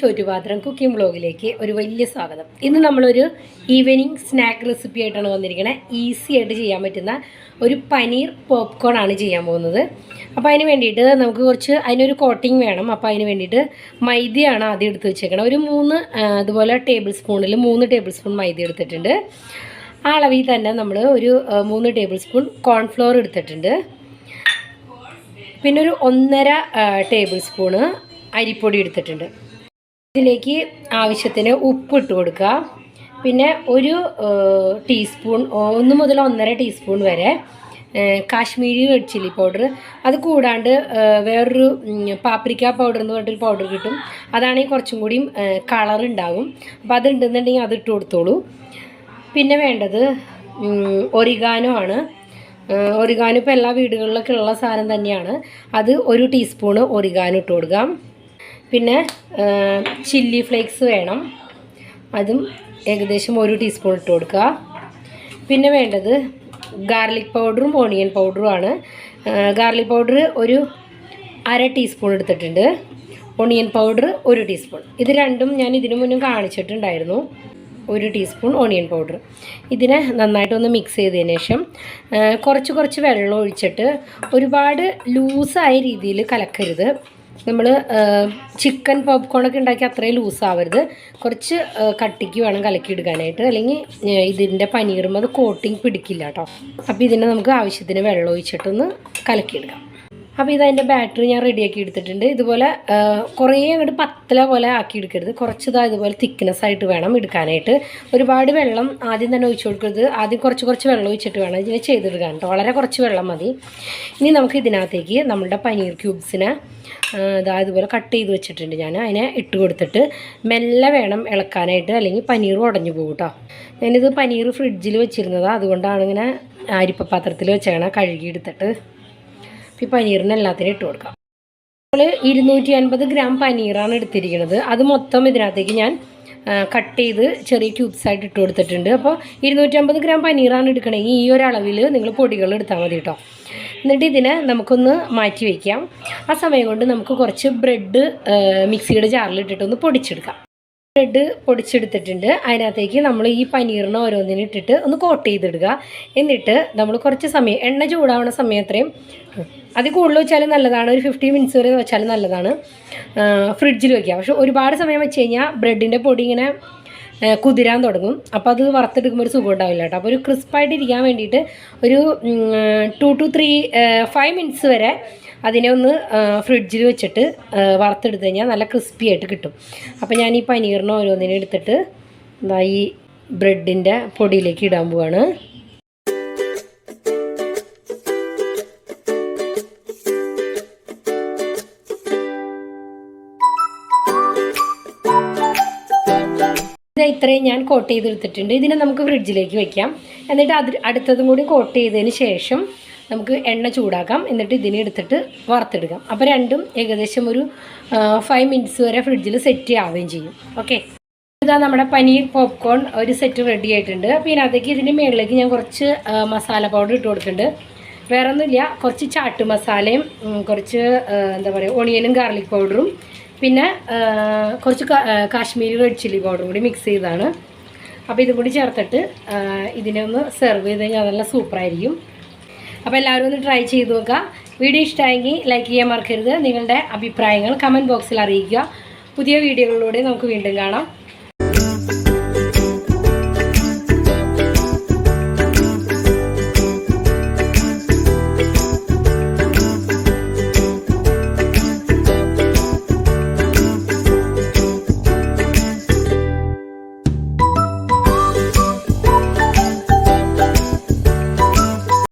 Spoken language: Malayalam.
ചോറ്റുപാത്രം കുക്കിംഗ് ബ്ലോഗിലേക്ക് ഒരു വലിയ സ്വാഗതം. ഇന്ന് നമ്മളൊരു ഈവനിങ് സ്നാക്ക് റെസിപ്പി ആയിട്ടാണ് വന്നിരിക്കുന്നത് ഈസി ആയിട്ട് ചെയ്യാൻ പറ്റുന്ന ഒരു പനീർ പോപ്കോൺ ആണ് ചെയ്യാൻ പോകുന്നത്. അപ്പോൾ അതിന് വേണ്ടിയിട്ട് നമുക്ക് കുറച്ച് അതിനൊരു കോട്ടിങ് വേണം. അപ്പോൾ അതിന് വേണ്ടിയിട്ട് മൈദയാണ് ആദ്യം എടുത്ത് വെച്ചേക്കണം. ഒരു മൂന്ന് അതുപോലെ ടേബിൾ സ്പൂണിൽ മൂന്ന് ടേബിൾ സ്പൂൺ മൈദ എടുത്തിട്ടുണ്ട്. ആ അളവിൽ തന്നെ നമ്മൾ ഒരു മൂന്ന് ടേബിൾ സ്പൂൺ കോൺഫ്ലോർ എടുത്തിട്ടുണ്ട്. പിന്നെ ഒരു ഒന്നര ടേബിൾ സ്പൂണ് അരിപ്പൊടി എടുത്തിട്ടുണ്ട്. ഇതിലേക്ക് ആവശ്യത്തിന് ഉപ്പ് ഇട്ട് കൊടുക്കുക. പിന്നെ ഒരു ടീസ്പൂൺ ഒന്ന് മുതൽ ഒന്നര ടീസ്പൂൺ വരെ കാശ്മീരി റെഡ് ചില്ലി പൗഡർ. അത് കൂടാണ്ട് വേറൊരു പാപ്രിക്ക പൗഡർ എന്ന് പറഞ്ഞിട്ടൊരു പൗഡർ കിട്ടും. അതാണെങ്കിൽ കുറച്ചും കൂടിയും കളർ ഉണ്ടാകും അപ്പോൾ അത് ഉണ്ടെന്നുണ്ടെങ്കിൽ അത് ഇട്ട് കൊടുത്തോളൂ. പിന്നെ വേണ്ടത് ഒറിഗാനോ ആണ്. ഒറിഗാനോ ഇപ്പോൾ എല്ലാ വീടുകളിലൊക്കെ ഉള്ള സാധനം തന്നെയാണ്. അത് ഒരു ടീസ്പൂണ് ഒറിഗാനോ ഇട്ട് കൊടുക്കാം. പിന്നെ ചില്ലി ഫ്ലേക്സ് വേണം. അതും ഏകദേശം ഒരു ടീസ്പൂൺ ഇട്ട് കൊടുക്കുക പിന്നെ വേണ്ടത് ഗാർലിക് പൗഡറും ഓണിയൻ പൗഡറും ആണ്. ഗാർലിക് പൗഡർ ഒരു അര ടീസ്പൂൺ എടുത്തിട്ടുണ്ട്. ഓണിയൻ പൗഡർ ഒരു ടീസ്പൂൺ ഇത് രണ്ടും ഞാൻ ഇതിനു മുന്നും കാണിച്ചിട്ടുണ്ടായിരുന്നു. ഒരു ടീസ്പൂൺ ഓണിയൻ പൗഡർ ഇതിനെ നന്നായിട്ടൊന്ന് മിക്സ് ചെയ്തതിന് ശേഷം കുറച്ച് കുറച്ച് വെള്ളം ഒഴിച്ചിട്ട് ഒരുപാട് ലൂസായ രീതിയിൽ കലക്കരുത്. നമ്മൾ ചിക്കൻ പോപ്കോണൊക്കെ ഉണ്ടാക്കി അത്രയും ലൂസ് ആവരുത്. കുറച്ച് കട്ടിക്ക് വേണം കലക്കി എടുക്കാനായിട്ട് അല്ലെങ്കിൽ ഇതിന്റെ പനീറും അത് കോട്ടിങ് പിടിക്കില്ല കേട്ടോ അപ്പോൾ ഇതിനെ നമുക്ക് ആവശ്യത്തിന് വെള്ളം ഒഴിച്ചിട്ടൊന്ന് കലക്കിയെടുക്കാം അപ്പോൾ ഇതതിന്റെ ബാറ്ററി ഞാൻ റെഡിയാക്കി എടുത്തിട്ടുണ്ട്. ഇതുപോലെ കുറേ അങ്ങോട്ട് പത്തല പോലെ ആക്കി എടുക്കരുത്. കുറച്ച് ഇതാ ഇതുപോലെ തിക്നെസ് ആയിട്ട് വേണം എടുക്കാനായിട്ട്. ഒരുപാട് വെള്ളം ആദ്യം തന്നെ ഒഴിച്ചു കൊടുക്കരുത്. ആദ്യം കുറച്ച് കുറച്ച് വെള്ളം ഒഴിച്ചിട്ട് വേണം ഇതിനെ ചെയ്തെടുക്കാൻ കേട്ടോ. വളരെ കുറച്ച് വെള്ളം മതി. ഇനി നമുക്ക് ഇതിനകത്തേക്ക് നമ്മുടെ പനീർ ക്യൂബ്സിനെ ഇതാ ഇതുപോലെ കട്ട് ചെയ്ത് വെച്ചിട്ടുണ്ട് ഞാൻ. അതിനെ ഇട്ട് കൊടുത്തിട്ട് മെല്ലെ വേണം ഇളക്കാനായിട്ട് അല്ലെങ്കിൽ പനീർ ഉടഞ്ഞു പോകും കേട്ടോ. ഞാനിത് പനീർ ഫ്രിഡ്ജിൽ വെച്ചിരുന്നതാണ് അതുകൊണ്ടാണ് ഇങ്ങനെ അരിപ്പ പാത്രത്തിൽ വെച്ചാണ് കഴുകിയെടുത്തിട്ട്. ഈ പനീറിന് എല്ലാത്തിനും ഇട്ട് കൊടുക്കാം. നമ്മൾ ഇരുന്നൂറ്റി അൻപത് ഗ്രാം പനീറാണ് എടുത്തിരിക്കുന്നത്. അത് മൊത്തം ഇതിനകത്തേക്ക് ഞാൻ കട്ട് ചെയ്ത് ചെറിയ ക്യൂബ്സ് ആയിട്ട് ഇട്ട് കൊടുത്തിട്ടുണ്ട്. അപ്പോൾ ഇരുന്നൂറ്റമ്പത് ഗ്രാം പനീറാണ് എടുക്കണമെങ്കിൽ ഈ ഒരു അളവിൽ നിങ്ങൾ പൊടികൾ എടുത്താൽ മതി കേട്ടോ. എന്നിട്ട് ഇതിനെ നമുക്കൊന്ന് മാറ്റി വയ്ക്കാം ആ സമയം കൊണ്ട് നമുക്ക് കുറച്ച് ബ്രെഡ് മിക്സിയുടെ ജാറിലിട്ടിട്ടൊന്ന് പൊടിച്ചെടുക്കാം. ബ്രെഡ് പൊടിച്ചെടുത്തിട്ടുണ്ട്. അതിനകത്തേക്ക് നമ്മൾ ഈ പനീറിന് ഓരോന്നിനും ഇട്ടിട്ട് ഒന്ന് കോട്ട് ചെയ്തിടുക. എന്നിട്ട് നമ്മൾ കുറച്ച് സമയം എണ്ണ ചൂടാവുന്ന സമയം അത്രയും അത് കൂടുതൽ വെച്ചാലും നല്ലതാണ്. ഒരു ഫിഫ്റ്റി മിനിറ്റ്സ് വരെ വെച്ചാലും നല്ലതാണ്. ഫ്രിഡ്ജിൽ വയ്ക്കുക പക്ഷെ ഒരുപാട് സമയം വെച്ച് കഴിഞ്ഞാൽ ബ്രെഡിന്റെ പൊടി ഇങ്ങനെ കുതിരാൻ തുടങ്ങും. അപ്പോൾ അത് വറുത്തെടുക്കുമ്പോൾ ഒരു സുഖം ഉണ്ടാവില്ല കേട്ടോ. അപ്പോൾ ഒരു ക്രിസ്പായിട്ട് ഇരിക്കാൻ വേണ്ടിയിട്ട് ഒരു two two three five minutes വരെ അതിനെ ഒന്ന് ഫ്രിഡ്ജിൽ വെച്ചിട്ട് വറുത്തെടുത്ത് കഴിഞ്ഞാൽ നല്ല ക്രിസ്പി ആയിട്ട് കിട്ടും. അപ്പോൾ ഞാൻ ഈ പനീറിന് ഓരോന്നിനും എടുത്തിട്ട് ഈ ബ്രെഡിന്റെ പൊടിയിലേക്ക് ഇടാൻ പോവാണ്. ഇത് ഇത്രയും ഞാൻ കോട്ട് ചെയ്തെടുത്തിട്ടുണ്ട്. ഇതിനെ നമുക്ക് ഫ്രിഡ്ജിലേക്ക് വെക്കാം. എന്നിട്ട് അത് അടുത്തതും കൂടി കോട്ട് ചെയ്തതിന് ശേഷം നമുക്ക് എണ്ണ ചൂടാക്കാം. എന്നിട്ട് ഇതിനെ എടുത്തിട്ട് വറുത്തെടുക്കാം. അപ്പോൾ രണ്ടും ഏകദേശം ഒരു ഫൈവ് മിനിറ്റ്സ് വരെ ഫ്രിഡ്ജിൽ സെറ്റ് ആവുകയും ചെയ്യും. ഓക്കെ ഇതാ നമ്മുടെ പനീർ പോപ്കോൺ ഒരു സെറ്റ് റെഡി ആയിട്ടുണ്ട്. അപ്പോൾ ഇതിനകത്തേക്ക് ഇതിന്റെ മുകളിലേക്ക് ഞാൻ കുറച്ച് മസാല പൗഡർ ഇട്ട് കൊടുത്തിട്ടുണ്ട്. വേറെ ഒന്നുമില്ല കുറച്ച് ചാട്ട് മസാലയും കുറച്ച് എന്താ പറയുക ഒണിയനും ഗാർലിക് പൗഡറും പിന്നെ കുറച്ച് കാശ്മീരി റെഡ് ചില്ലി പൗഡർ കൂടി മിക്സ് ചെയ്താണ്. അപ്പോൾ ഇതും കൂടി ചേർത്തിട്ട് ഇതിനെ ഒന്ന് സെർവ് ചെയ്ത് കഴിഞ്ഞാൽ നല്ല സൂപ്പറായിരിക്കും അപ്പോൾ എല്ലാവരും ഒന്ന് ട്രൈ ചെയ്ത് നോക്കുക വീഡിയോ ഇഷ്ടമായെങ്കിൽ ലൈക്ക് ചെയ്യാൻ മറക്കരുത്. നിങ്ങളുടെ അഭിപ്രായങ്ങൾ കമന്റ് ബോക്സിൽ അറിയിക്കുക. പുതിയ വീഡിയോകളിലൂടെ നമുക്ക് വീണ്ടും കാണാം.